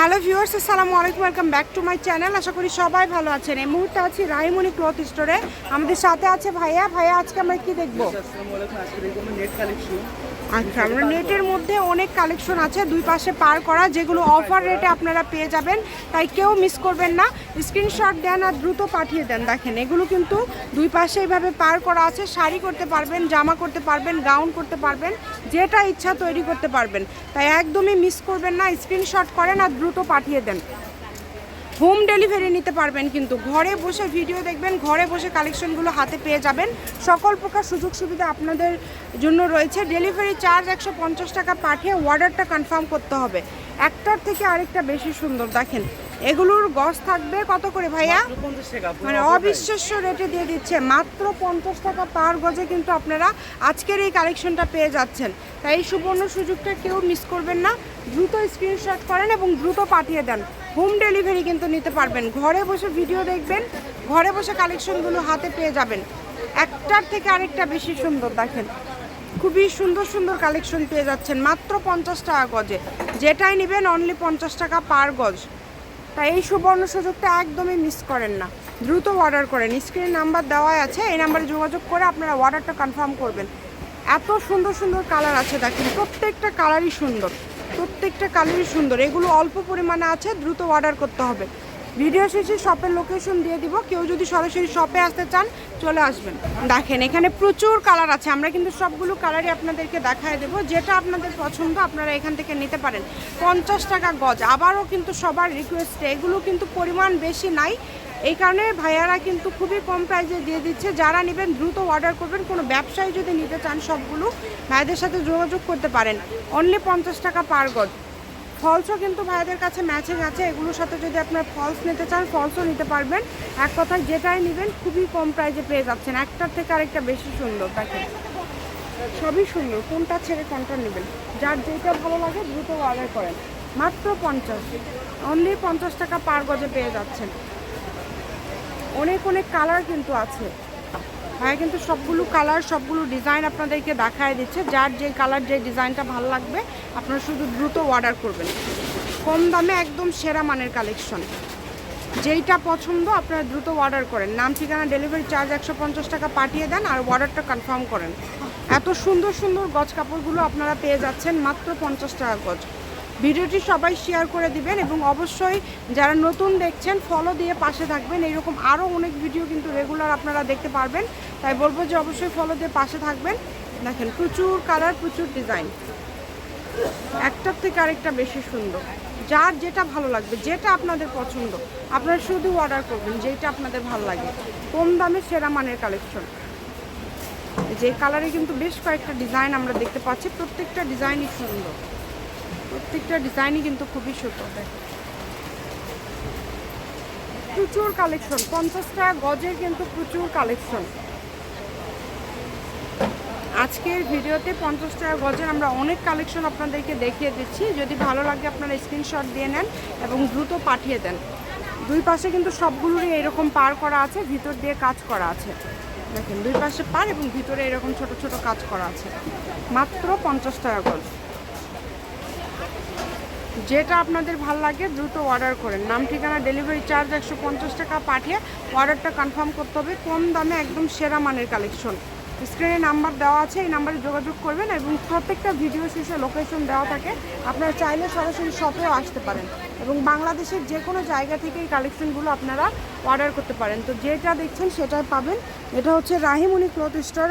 Hello viewers, আসসালামু আলাইকুম, welcome back to my channel. আশা করি সবাই ভালো আছেন। এই মুহূর্তে আছি রাহিমণি ক্লথ স্টোরে। আমাদের সাথে আছে ভাইয়া। ভাইয়া, আজকে আমরা কি দেখব? আচ্ছা আমরা নেটের মধ্যে অনেক কালেকশন আছে, দুই পাশে পার করা, যেগুলো অফার রেটে আপনারা পেয়ে যাবেন। তাই কেউ মিস করবেন না। স্ক্রিনশট দেন আর দ্রুত পাঠিয়ে দেন। দেখেন, এগুলো কিন্তু দুই পাশে এইভাবে পার করা আছে। শাড়ি করতে পারবেন, জামা করতে পারবেন গাউন করতে পারবেন, যেটা ইচ্ছা তৈরি করতে পারবেন। তাই একদমই মিস করবেন না। স্ক্রিনশট করেন আর দ্রুত পাঠিয়ে দেন। হোম ডেলিভারি নিতে পারবেন কিন্তু। ঘরে বসে ভিডিও দেখবেন ঘরে বসে কালেকশনগুলো হাতে পেয়ে যাবেন। সকল প্রকার সুযোগ সুবিধা আপনাদের জন্য রয়েছে। ডেলিভারি চার্জ একশো পঞ্চাশ টাকা পাঠিয়ে অর্ডারটা কনফার্ম করতে হবে। একটার থেকে আরেকটা বেশি সুন্দর দেখেন। এগুলোর গজ থাকবে কত করে ভাইয়া? মানে অবিশ্বাস্য রেটে দিয়ে দিচ্ছে। মাত্র পঞ্চাশ টাকা পার গজে কিন্তু আপনারা আজকের এই কালেকশনটা পেয়ে যাচ্ছেন। তাই এই সুবর্ণ সুযোগটা কেউ মিস করবেন না। দ্রুত স্ক্রিনশট করেন এবং দ্রুত পাঠিয়ে দেন। হোম ডেলিভারি কিন্তু নিতে পারবেন। ঘরে বসে ভিডিও দেখবেন, ঘরে বসে কালেকশনগুলো হাতে পেয়ে যাবেন। একটার থেকে আরেকটা বেশি সুন্দর দেখেন। খুবই সুন্দর সুন্দর কালেকশন পেয়ে যাচ্ছেন, মাত্র পঞ্চাশ টাকা গজে। যেটাই নেবেন অনলি পঞ্চাশ টাকা পার গজ। তাই এই সুবর্ণ সুযোগটা একদমই মিস করেন না। দ্রুত অর্ডার করেন। স্ক্রিনে নাম্বার দেওয়াই আছে, এই নাম্বারে যোগাযোগ করে আপনারা অর্ডারটা কনফার্ম করবেন। এত সুন্দর সুন্দর কালার আছে দেখেন, প্রত্যেকটা কালারই সুন্দর। প্রত্যেকটা কালারই সুন্দর। এগুলো অল্প পরিমাণে আছে, দ্রুত অর্ডার করতে হবে। ভিডিও শেষে শপের লোকেশন দিয়ে দিব। কেউ যদি সরাসরি শপে আসতে চান, চলে আসবেন। দেখেন, এখানে প্রচুর কালার আছে। আমরা কিন্তু সবগুলো কালারই আপনাদেরকে দেখায় দেবো। যেটা আপনাদের পছন্দ, আপনারা এখান থেকে নিতে পারেন। পঞ্চাশ টাকা গজ। আবারও কিন্তু সবার রিকোয়েস্টে এগুলো কিন্তু পরিমাণ বেশি নাই। এই কারণে ভাইয়ারা কিন্তু খুবই কম প্রাইসে দিয়ে দিচ্ছে। যারা নেবেন দ্রুত অর্ডার করবেন, কোনো ব্যবসায়ী যদি নিতে চান সবগুলো ভাইদের সাথে যোগাযোগ করতে পারেন। অনলি পঞ্চাশ টাকা পার গজ। ফলসও কিন্তু ভাইদের কাছে ম্যাচিং আছে। এগুলোর সাথে যদি আপনার ফলস নিতে চান ফলসও নিতে পারবেন। এক কথায় যেটাই নেবেন, খুবই কম প্রাইসে পেয়ে যাচ্ছেন। একটার থেকে আরেকটা বেশি সুন্দর, দেখেন। সবই সুন্দর। কোনটা ছেড়ে কোনটা নেবেন। যার যেটা ভালো লাগে দ্রুত অর্ডার করেন। মাত্র পঞ্চাশ। অনলি পঞ্চাশ টাকা পার গজে পেয়ে যাচ্ছেন। অনেক অনেক কালার কিন্তু আছে। ভাই, কিন্তু সবগুলো কালার সবগুলো ডিজাইন আপনাদেরকে দেখায় দিচ্ছে। যার যে কালার যে ডিজাইনটা ভালো লাগবে, আপনারা শুধু দ্রুত অর্ডার করবেন। কম দামে একদম সেরা মানের কালেকশন যেইটা পছন্দ, আপনারা দ্রুত অর্ডার করেন। নাম, ঠিকানা ডেলিভারি চার্জ একশো পঞ্চাশ টাকা পাঠিয়ে দেন আর অর্ডারটা কনফার্ম করেন। এত সুন্দর সুন্দর গজ কাপড়গুলো আপনারা পেয়ে যাচ্ছেন মাত্র পঞ্চাশ টাকা গজ। ভিডিওটি সবাই শেয়ার করে দিবেন এবং অবশ্যই যারা নতুন দেখছেন ফলো দিয়ে পাশে থাকবেন। এইরকম আরও অনেক ভিডিও কিন্তু রেগুলার আপনারা দেখতে পারবেন। তাই বলব যে অবশ্যই ফলো দিয়ে পাশে থাকবেন। দেখেন, প্রচুর কালার প্রচুর ডিজাইন একটার থেকে আরেকটা বেশি সুন্দর। যার যেটা ভালো লাগবে, যেটা আপনাদের পছন্দ, আপনারা শুধু অর্ডার করবেন যেটা আপনাদের ভালো লাগে। কম দামে সেরা মানের কালেকশন যে কালারে কিন্তু বেশ কয়েকটা ডিজাইন আমরা দেখতে পাচ্ছি। প্রত্যেকটা ডিজাইনই সুন্দর। প্রত্যেকটা ডিজাইনই কিন্তু খুবই সুন্দর দেখেন। প্রচুর কালেকশন পঞ্চাশটা গজের কিন্তু প্রচুর কালেকশন আজকের ভিডিওতে পঞ্চাশ টাকা গজের আমরা অনেক কালেকশন আপনাদেরকে দেখিয়ে দিচ্ছি। যদি ভালো লাগে আপনারা স্ক্রিনশট দিয়ে নেন এবং দ্রুত পাঠিয়ে দেন। দুই পাশে কিন্তু সবগুলোরই এরকম পার করা আছে, ভিতর দিয়ে কাজ করা আছে। দেখেন, দুই পাশে পার এবং ভিতরে এরকম ছোট ছোট কাজ করা আছে। মাত্র পঞ্চাশ টাকা গজ। যেটা আপনাদের ভালো লাগে, দ্রুত অর্ডার করেন। নাম, ঠিকানা ডেলিভারি চার্জ একশো পঞ্চাশ টাকা পাঠিয়ে অর্ডারটা কনফার্ম করতে হবে। কম দামে একদম সেরা মানের কালেকশন স্ক্রিনে নাম্বার দেওয়া আছে, এই নাম্বারে যোগাযোগ করবেন এবং প্রত্যেকটা ভিডিও শেষে লোকেশন দেওয়া থাকে। আপনারা চাইলে সরাসরি শপেও আসতে পারেন এবং বাংলাদেশের যে কোনো জায়গা থেকে এই কালেকশনগুলো আপনারা অর্ডার করতে পারেন। তো যেটা দেখছেন সেটাই পাবেন। এটা হচ্ছে Rahimuni cloth store